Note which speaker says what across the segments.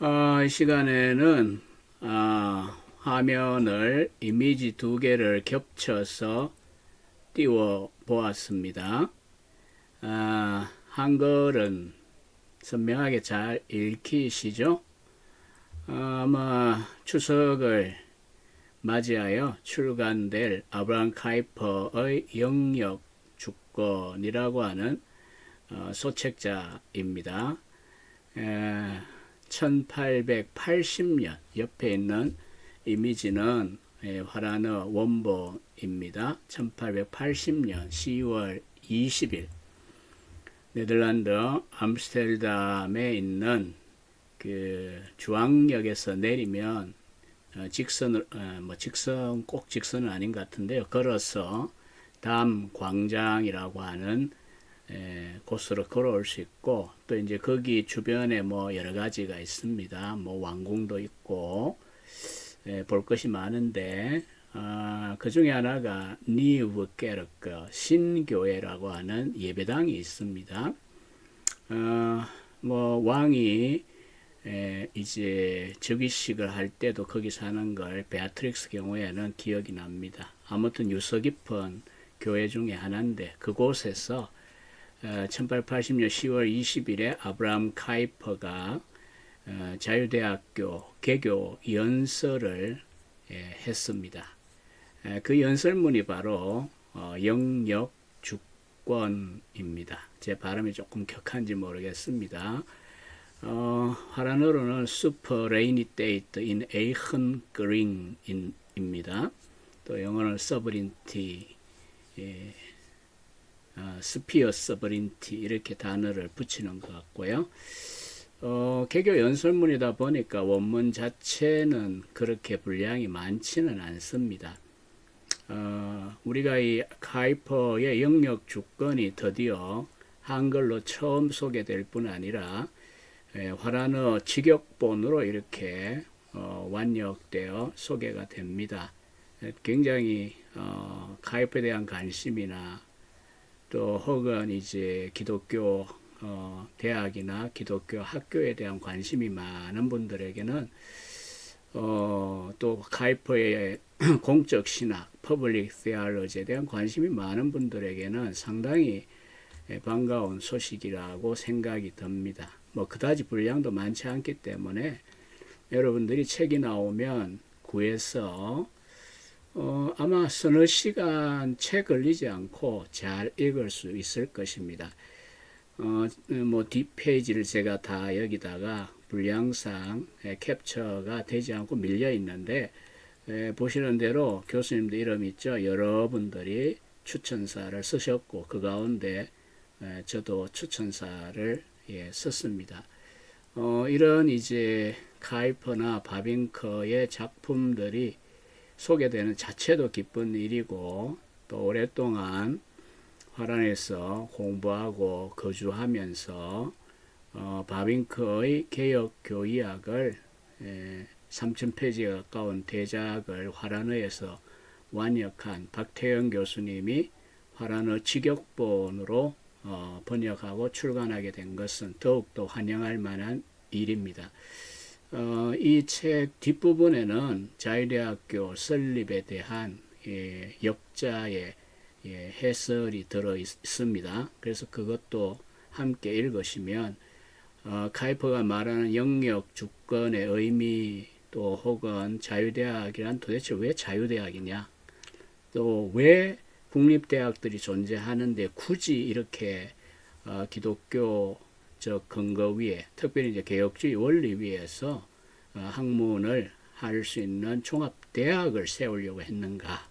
Speaker 1: 어, 이 시간에는 어, 화면을 이미지 두 개를 겹쳐서 띄워 보았습니다. 아, 한글은 선명하게 잘 읽히시죠? 어, 아마 추석을 맞이하여 출간될 아브라함 카이퍼의 영역 주권이라고 하는 어, 소책자입니다. 에, 1880년 옆에 있는 이미지는 예, 화라너 원본입니다. 1880년 10월 20일 네덜란드 암스테르담에 있는 그 주황역에서 내리면 어, 직선을 어, 뭐 직선 꼭 직선은 아닌 것 같은데요. 걸어서 담 광장이라고 하는 에, 곳으로 걸어올 수 있고 또 이제 거기 주변에 뭐 여러 가지가 있습니다. 뭐 왕궁도 있고 에, 볼 것이 많은데 아, 그 중에 하나가 니우케르크 신교회라고 하는 예배당이 있습니다. 어, 뭐 왕이 에, 이제 즉위식을 할 때도 거기 사는 걸 베아트릭스 경우에는 기억이 납니다. 아무튼 유서 깊은 교회 중에 하나인데 그곳에서 1880년 10월 20일에 아브라함 카이퍼가 어, 자유대학교 개교 연설을 예, 했습니다. 에, 그 연설문이 바로 어, 영역 주권입니다. 제 발음이 조금 격한지 모르겠습니다. 어, 화란어로는 Super Rainy Date in Aachen Green입니다. 또 영어는 Sovereignty, 예, 어, 스피어 서브린티 이렇게 단어를 붙이는 것 같고요. 어, 개교 연설문이다 보니까 원문 자체는 그렇게 분량이 많지는 않습니다. 어, 우리가 이 카이퍼의 영역 주권이 드디어 한글로 처음 소개될 뿐 아니라 에, 화란어 직역본으로 이렇게 어, 완역되어 소개가 됩니다. 에, 굉장히 어, 카이퍼에 대한 관심이나 또 혹은 이제 기독교 어, 대학이나 기독교 학교에 대한 관심이 많은 분들에게는 어, 또 카이퍼의 공적 신학, 퍼블릭 테알러지에 대한 관심이 많은 분들에게는 상당히 예, 반가운 소식이라고 생각이 듭니다. 뭐 그다지 분량도 많지 않기 때문에 여러분들이 책이 나오면 구해서 어, 아마 서너 시간 채 걸리지 않고 잘 읽을 수 있을 것입니다. 어, 뭐 뒷페이지를 제가 다 여기다가 분량상 에, 캡처가 되지 않고 밀려 있는데 에, 보시는 대로 교수님도 이름 있죠. 여러분들이 추천사를 쓰셨고 그 가운데 에, 저도 추천사를 예, 썼습니다. 어, 이런 이제 카이퍼나 바빙커의 작품들이 소개되는 자체도 기쁜 일이고 또 오랫동안 화란에서 공부하고 거주하면서 어, 바빙크의 개혁 교의학을 3,000페이지에 가까운 대작을 화란어에서 완역한 박태영 교수님이 화란어 직역본으로 어, 번역하고 출간하게 된 것은 더욱더 환영할 만한 일입니다. 어, 이 책 뒷부분에는 자유대학교 설립에 대한 예, 역자의 예, 해설이 들어 있습니다. 그래서 그것도 함께 읽으시면 어, 카이퍼가 말하는 영역 주권의 의미 또 혹은 자유대학이란 도대체 왜 자유대학이냐 또 왜 국립대학들이 존재하는데 굳이 이렇게 어, 기독교 저 근거 위에 특별히 이제 개혁주의 원리 위에서 어, 학문을 할 수 있는 종합 대학을 세우려고 했는가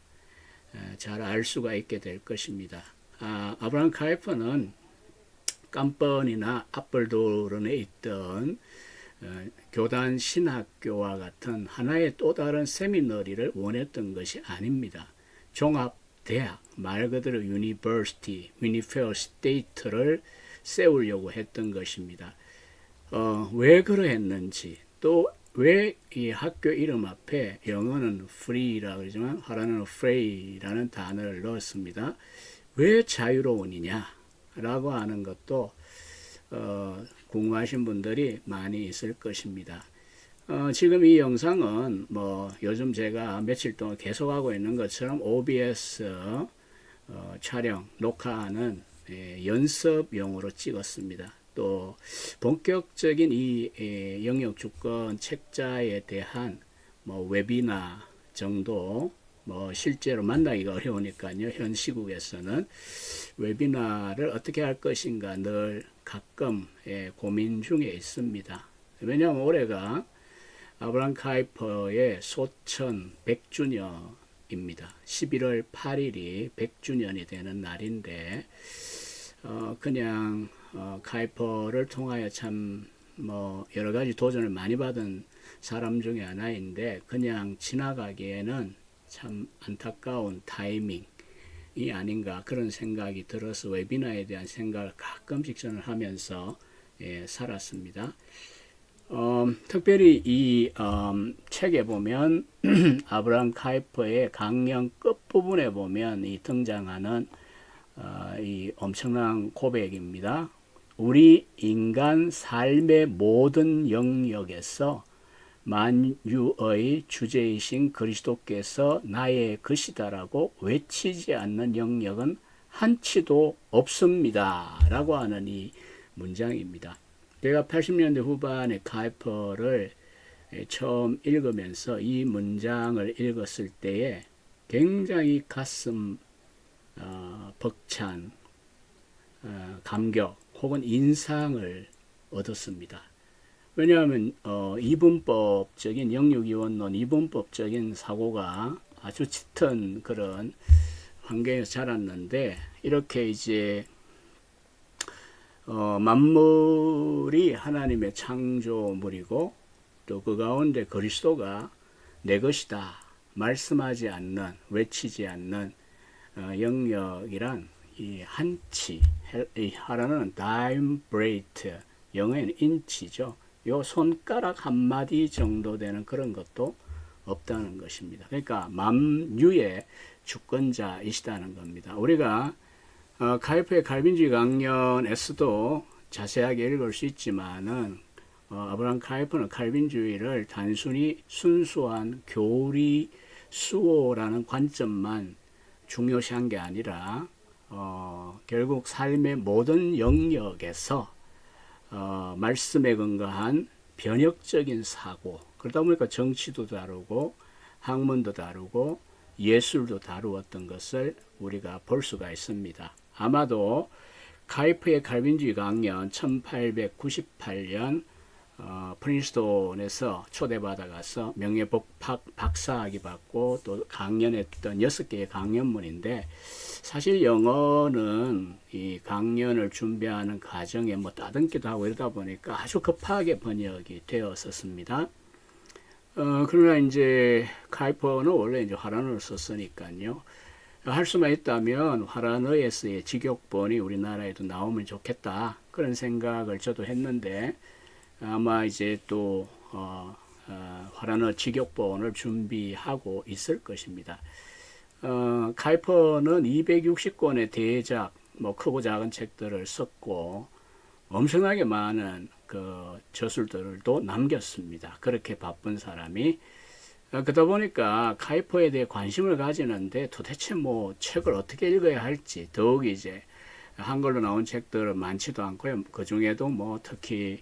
Speaker 1: 어, 잘알 수가 있게 될 것입니다. 아, 아브라함 카이퍼는 깜번이나 앞벌도론에 있던 어, 교단 신학교와 같은 하나의 또 다른 세미너리를 원했던 것이 아닙니다. 종합 대학 말 그대로 유니버시티, 유니페어 스테이트를 세우려고 했던 것입니다. 어, 왜 그러했는지 또 왜 이 학교 이름 앞에 영어는 free라고 그러지만 화라는 fray라는 단어를 넣었습니다. 왜 자유로운이냐 라고 하는 것도 어, 궁금하신 분들이 많이 있을 것입니다. 어, 지금 이 영상은 뭐 요즘 제가 며칠 동안 계속하고 있는 것처럼 OBS 어, 촬영, 녹화하는 예, 연습용으로 찍었습니다. 또 본격적인 이 예, 영역 주권 책자에 대한 뭐 웨비나 정도 뭐 실제로 만나기가 어려우니까요. 현 시국에서는 웨비나를 어떻게 할 것인가 늘 가끔 예, 고민 중에 있습니다. 왜냐하면 올해가 아브람 카이퍼의 소천 100주년 입니다. 11월 8일이 100주년이 되는 날인데 어, 그냥 어, 카이퍼를 통하여 참 뭐 여러 가지 도전을 많이 받은 사람 중에 하나인데 그냥 지나가기에는 참 안타까운 타이밍이 아닌가 그런 생각이 들어서 웨비나에 대한 생각을 가끔씩 저는 하면서 예, 살았습니다. 어, 특별히 이 음, 책에 보면 아브라함 카이퍼의 강령 끝부분에 보면 이 등장하는 어, 이 엄청난 고백입니다. 우리 인간 삶의 모든 영역에서 만유의 주제이신 그리스도께서 나의 것이다라고 외치지 않는 영역은 한치도 없습니다. 라고 하는 이 문장입니다. 제가 80년대 후반에 카이퍼를 처음 읽으면서 이 문장을 읽었을 때에 굉장히 가슴 어, 벅찬 어, 감격 혹은 인상을 얻었습니다. 왜냐하면 어, 이분법적인 영육이원론, 이분법적인 사고가 아주 짙은 그런 환경에서 자랐는데 이렇게 이제 어, 만물이 하나님의 창조물이고 또 그 가운데 그리스도가 내 것이다 말씀하지 않는 외치지 않는 어, 영역이란 이 한치 이 하라는 다임 브레이트 영어에는 인치죠. 요 손가락 한 마디 정도 되는 그런 것도 없다는 것입니다. 그러니까 만유의 주권자이시다는 겁니다. 우리가 어, 카이프의 칼빈주의 강연에서도 자세하게 읽을 수 있지만은 어, 아브라함 카이프는 칼빈주의를 단순히 순수한 교리 수호라는 관점만 중요시한 게 아니라 어, 결국 삶의 모든 영역에서 어, 말씀에 근거한 변혁적인 사고 그러다 보니까 정치도 다루고 학문도 다루고 예술도 다루었던 것을 우리가 볼 수가 있습니다. 아마도 카이프의 칼빈주의 강연 1898년 어, 프린스톤에서 초대받아 가서 명예복학 박사학위 받고 또 강연했던 여섯 개의 강연문인데 사실 영어는 이 강연을 준비하는 과정에 뭐 따듬기도 하고 이러다 보니까 아주 급하게 번역이 되었었습니다. 어, 그러나 이제 카이퍼는 원래 이제 화란어를 썼으니까요. 할 수만 있다면 화란어에서의 직역본이 우리나라에도 나오면 좋겠다. 그런 생각을 저도 했는데 아마 이제 또 어, 어, 화란어 직역본을 준비하고 있을 것입니다. 어, 카이퍼는 260권의 대작, 뭐 크고 작은 책들을 썼고 엄청나게 많은 그 저술들도 남겼습니다. 그렇게 바쁜 사람이 어, 그러다 보니까 카이퍼에 대해 관심을 가지는데 도대체 뭐 책을 어떻게 읽어야 할지 더욱 이제 한글로 나온 책들은 많지도 않고요. 그 중에도 뭐 특히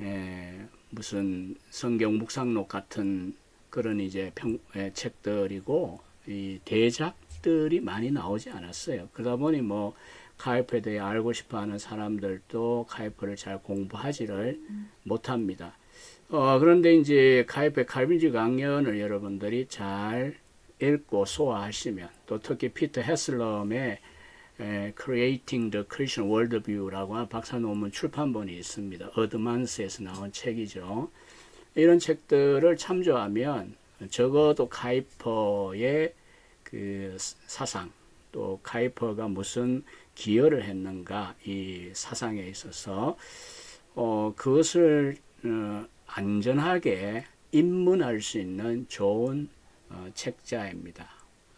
Speaker 1: 에, 무슨 성경 묵상록 같은 그런 이제 평, 에, 책들이고 이 대작들이 많이 나오지 않았어요. 그러다 보니 뭐 카이퍼에 대해 알고 싶어하는 사람들도 카이퍼를 잘 공부하지를 음. 못합니다. 어, 그런데 이제 카이퍼의 칼빈지 강연을 여러분들이 잘 읽고 소화하시면 또 특히 피터 헤슬럼의 에, Creating the Christian Worldview라고 박사 논문 출판본이 있습니다. 어드만스에서 나온 책이죠. 이런 책들을 참조하면 적어도 카이퍼의 그 사상 또 카이퍼가 무슨 기여를 했는가 이 사상에 있어서 어, 그것을 어, 안전하게 입문할 수 있는 좋은 어, 책자입니다.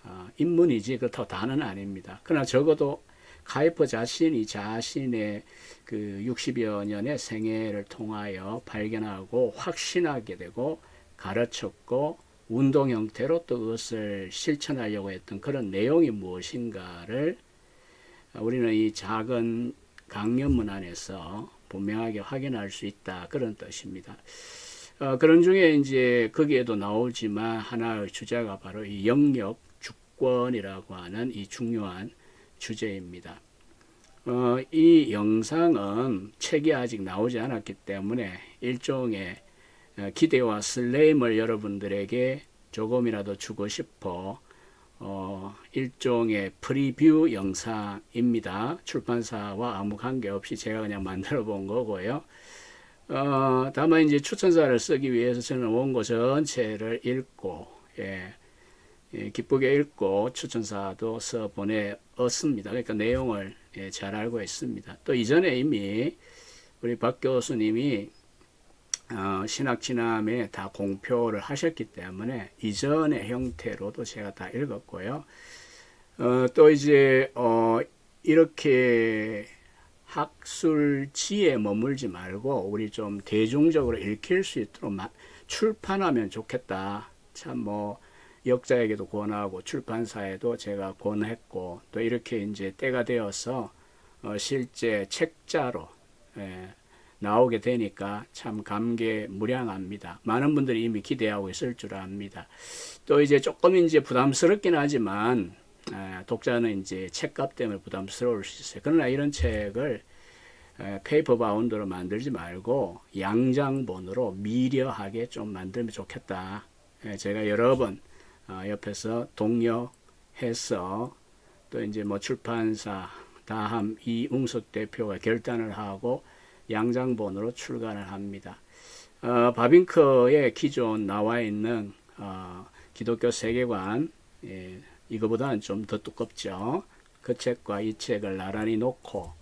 Speaker 1: 어, 입문이지 그렇다고 다는 아닙니다. 그러나 적어도 카이퍼 자신이 자신의 그 60여 년의 생애를 통하여 발견하고 확신하게 되고 가르쳤고 운동 형태로 또 그것을 실천하려고 했던 그런 내용이 무엇인가를 우리는 이 작은 강연문 안에서 분명하게 확인할 수 있다 그런 뜻입니다. 어, 그런 중에 이제 거기에도 나오지만 하나의 주제가 바로 이 영역 주권이라고 하는 이 중요한 주제입니다. 어, 이 영상은 책이 아직 나오지 않았기 때문에 일종의 어, 기대와 슬레임을 여러분들에게 조금이라도 주고 싶어 어, 일종의 프리뷰 영상입니다. 출판사와 아무 관계없이 제가 그냥 만들어 본 거고요. 어, 다만 이제 추천사를 쓰기 위해서 저는 원고 전체를 읽고, 예, 예, 기쁘게 읽고 추천사도 써 보내었습니다. 그러니까 내용을 예, 잘 알고 있습니다. 또 이전에 이미 우리 박 교수님이 어, 신학 진함에 다 공표를 하셨기 때문에 이전의 형태로도 제가 다 읽었고요. 어, 또 이제 어, 이렇게 학술지에 머물지 말고 우리 좀 대중적으로 읽힐 수 있도록 마, 출판하면 좋겠다. 참 뭐 역자에게도 권하고 출판사에도 제가 권했고 또 이렇게 이제 때가 되어서 어, 실제 책자로 예, 나오게 되니까 참 감개무량합니다. 많은 분들이 이미 기대하고 있을 줄 압니다. 또 이제 조금 이제 부담스럽긴 하지만 에, 독자는 이제 책값 때문에 부담스러울 수 있어요. 그러나 이런 책을 에, 페이퍼 바운드로 만들지 말고 양장본으로 미려하게 좀 만들면 좋겠다. 에, 제가 여러 번 어, 옆에서 독려해서 또 이제 뭐 출판사 다함 이웅석 대표가 결단을 하고 양장본으로 출간을 합니다. 어, 바빙커의 기존 나와 있는 어, 기독교 세계관 예, 이거보다는 좀 더 두껍죠. 그 책과 이 책을 나란히 놓고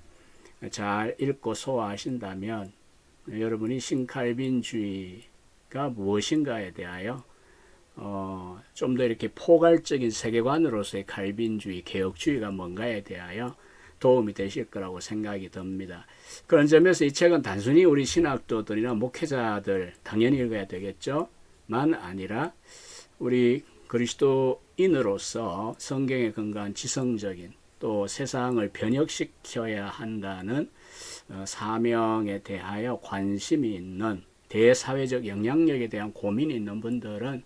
Speaker 1: 잘 읽고 소화하신다면 여러분이 신칼빈주의가 무엇인가에 대하여 어, 좀 더 이렇게 포괄적인 세계관으로서의 칼빈주의, 개혁주의가 뭔가에 대하여 도움이 되실 거라고 생각이 듭니다. 그런 점에서 이 책은 단순히 우리 신학도들이나 목회자들 당연히 읽어야 되겠죠. 만 아니라 우리 그리스도인으로서 성경에 근거한 지성적인 또 세상을 변혁시켜야 한다는 어, 사명에 대하여 관심이 있는 대사회적 영향력에 대한 고민이 있는 분들은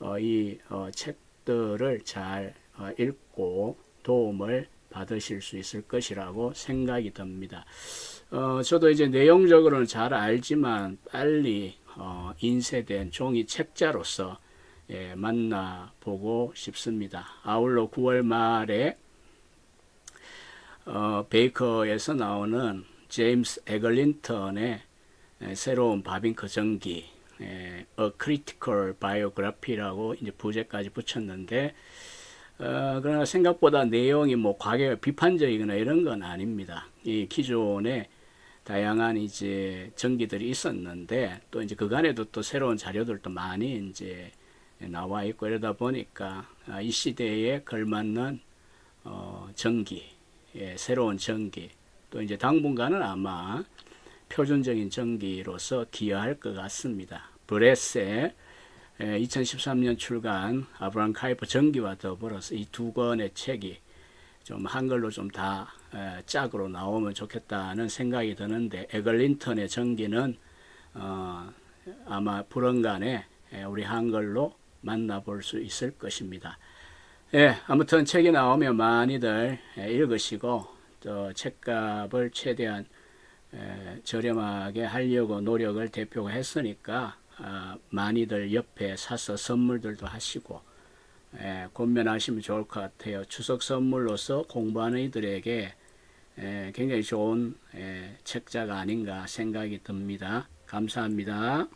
Speaker 1: 어, 이 어, 책들을 잘 어, 읽고 도움을 받으실 수 있을 것이라고 생각이 듭니다. 어, 저도 이제 내용적으로는 잘 알지만 빨리 어, 인쇄된 종이 책자로서 예, 만나보고 싶습니다. 아울러 9월 말에 어, 베이커에서 나오는 제임스 에글린턴의 에, 새로운 바빙커 전기 에, A Critical Biography라고 이제 부제까지 붙였는데 어, 그러나 생각보다 내용이 뭐 과거 비판적이거나 이런 건 아닙니다. 이 기존에 다양한 이제 전기들이 있었는데 또 이제 그간에도 또 새로운 자료들도 많이 이제 나와 있고 이러다 보니까 아, 이 시대에 걸맞는 어, 전기, 예, 새로운 전기 또 이제 당분간은 아마 표준적인 전기로서 기여할 것 같습니다. 브레 세 2013년 출간 아브라함 카이퍼 전기와 더불어서 이 두 권의 책이 좀 한글로 좀 다 짝으로 나오면 좋겠다는 생각이 드는데 에글린턴의 전기는 어, 아마 불언간에 우리 한글로 만나볼 수 있을 것입니다. 예, 아무튼 책이 나오면 많이들 읽으시고 또 책값을 최대한 에, 저렴하게 하려고 노력을 대표가 했으니까 아, 많이들 옆에 사서 선물들도 하시고 에, 권면하시면 좋을 것 같아요. 추석 선물로서 공부하는 이들에게 에, 굉장히 좋은 에, 책자가 아닌가 생각이 듭니다. 감사합니다.